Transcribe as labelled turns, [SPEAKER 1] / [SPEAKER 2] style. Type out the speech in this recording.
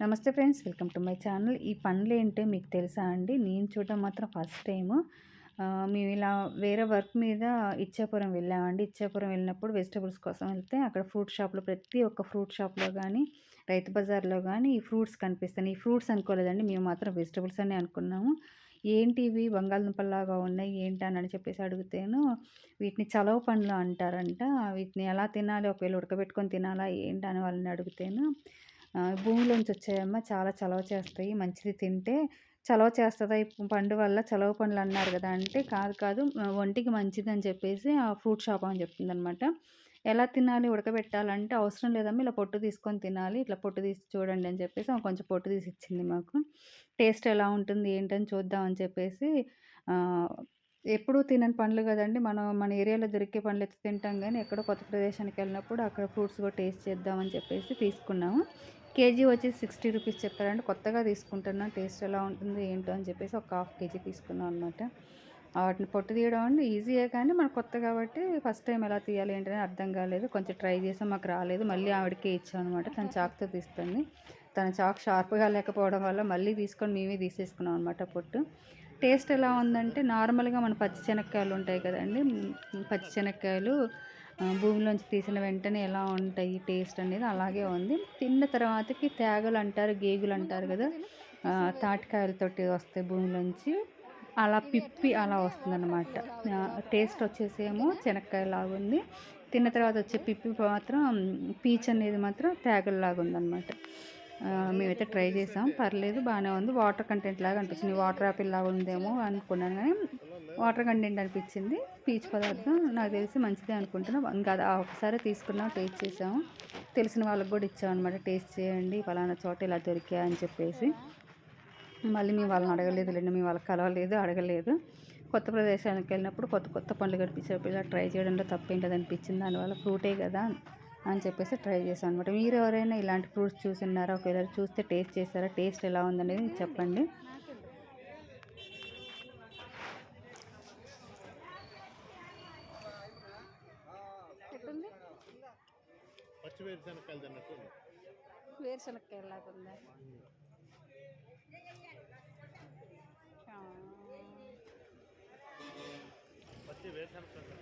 [SPEAKER 1] నమస్తే friends welcome to my channel. ఈ పండ్లు ఏంటో మీకు తెలుసా అండి? నేను చూడటం మాత్రం ఫస్ట్ టైము. మేము ఇలా వేరే వర్క్ మీద ఇచ్చాపురం వెళ్ళామండి ఇచ్చాపురం వెళ్ళినప్పుడు వెజిటబుల్స్ కోసం వెళ్తే అక్కడ ఫ్రూట్ షాప్లో ప్రతి ఒక్క ఫ్రూట్ షాప్లో కానీ రైతు బజార్లో కానీ ఈ ఫ్రూట్స్ కనిపిస్తాయి. ఈ ఫ్రూట్స్ అనుకోలేదండి. మేము మాత్రం వెజిటబుల్స్ అని అనుకున్నాము. ఏంటి ఇవి? బంగాళదుంపల్లాగా ఉన్నాయి. ఏంటి? అని చెప్పేసి అడిగితేను వీటిని చలవ పండ్లు అంటారంట. వీటిని ఎలా తినాలి? ఒకవేళ ఉడకబెట్టుకొని తినాలా? ఏంటి? అని వాళ్ళని అడిగితేను భూమిలోంచి వచ్చాయమ్మ చాలా చలవ చేస్తాయి మంచిది తింటే చలవ చేస్తుంది? పండు వల్ల చలవ పండ్లు అన్నారు కదా అంటే కాదు కాదు ఒంటికి మంచిది అని చెప్పేసి ఆ ఫ్రూట్ షాప్ అని చెప్తుంది అనమాట ఎలా తినాలి? ఉడకబెట్టాలంటే అవసరం లేదమ్మా ఇలా పొట్టు తీసుకొని తినాలి ఇట్లా పొట్టు తీసి చూడండి అని చెప్పేసి ఆమె కొంచెం పొట్టు తీసి ఇచ్చింది మాకు. టేస్ట్ ఎలా ఉంటుంది ఏంటని చూద్దామని చెప్పేసి ఎప్పుడూ తినని పండ్లు కదండి మనం మన ఏరియాలో దొరికే పండ్లు ఎత్తి తింటాం కానీ ఎక్కడో కొత్త ప్రదేశానికి వెళ్ళినప్పుడు అక్కడ ఫ్రూట్స్ కూడా టేస్ట్ చేద్దామని చెప్పేసి తీసుకున్నాము. కేజీ వచ్చి సిక్స్టీ రూపీస్ చెప్పారంటే కొత్తగా తీసుకుంటున్నా టేస్ట్ ఎలా ఉంటుంది ఏంటో అని చెప్పేసి ఒక హాఫ్ కేజీ తీసుకున్నాం అనమాట వాటిని పొట్టు తీయడం అంటే ఈజీయే కానీ మనకు కొత్త కాబట్టి ఫస్ట్ టైం ఎలా తీయాలి ఏంటనే అర్థం కాలేదు. కొంచెం ట్రై చేసాం మాకు రాలేదు. మళ్ళీ ఆవిడకే ఇచ్చాం అనమాట తన చాక్తో తీస్తుంది. తన చాక్ షార్ప్గా లేకపోవడం వల్ల మళ్ళీ తీసుకొని మేమే తీసేసుకున్నాం అనమాట పొట్టు. టేస్ట్ ఎలా ఉందంటే నార్మల్గా మన పచ్చి శనక్కాయలు ఉంటాయి కదండి. పచ్చి శనక్కాయలు భూమిలోంచి తీసిన వెంటనే ఎలా ఉంటాయి టేస్ట్ అనేది అలాగే ఉంది. తిన్న తర్వాతకి తేగలు అంటారు గేగులు అంటారు కదా తాటికాయలతోటి వస్తాయి భూమిలోంచి. అలా పిప్పి అలా వస్తుందన్నమాట. టేస్ట్ వచ్చేసేమో శనక్కాయలాగా ఉంది. తిన్న తర్వాత వచ్చే పిప్పి మాత్రం పీచ్ అనేది మాత్రం తేగల్లాగా ఉందన్నమాట. మేమైతే ట్రై చేసాం. పర్లేదు బాగానే ఉంది. వాటర్ కంటెంట్ లాగా అనిపించింది. వాటర్ యాపిల్ లాగా ఉందేమో అనుకున్నాను కానీ వాటర్ కంటెంట్ అనిపించింది. పీచ్ పదార్థం నాకు తెలిసి మంచిదే అనుకుంటున్నాం. ఇంకా అది ఒకసారి తీసుకున్నాం టేస్ట్ చేసాము తెలిసిన వాళ్ళకి కూడా ఇచ్చాం అనమాట టేస్ట్ చేయండి ఫలానా చోట ఇలా దొరికా అని చెప్పేసి. మళ్ళీ మేము వాళ్ళని అడగలేదు లేండి మేము వాళ్ళకి కలవలేదు అడగలేదు. కొత్త ప్రదేశానికి వెళ్ళినప్పుడు కొత్త కొత్త పండ్లు కనిపించినప్పుడు ఇలా ట్రై చేయడంలో తప్పేంటది అనిపించింది. దానివల్ల ఫ్రూటే కదా అని చెప్పేసి ట్రై చేశాను అనమాట మీరు ఎవరైనా ఇలాంటి ఫ్రూట్స్ చూసి ఉన్నారా? ఒకవేళ చూస్తే టేస్ట్ చేస్తారా టేస్ట్ ఎలా ఉందనేది చెప్పండి. ఎట్టుంది
[SPEAKER 2] పచ్చి వేరుశనక్కాయలు తిన్నట్టు ఉంది.
[SPEAKER 1] వేరుశనక్కాయ లాగా ఉందా
[SPEAKER 2] పచ్చి వేరుశనక్కాయలు.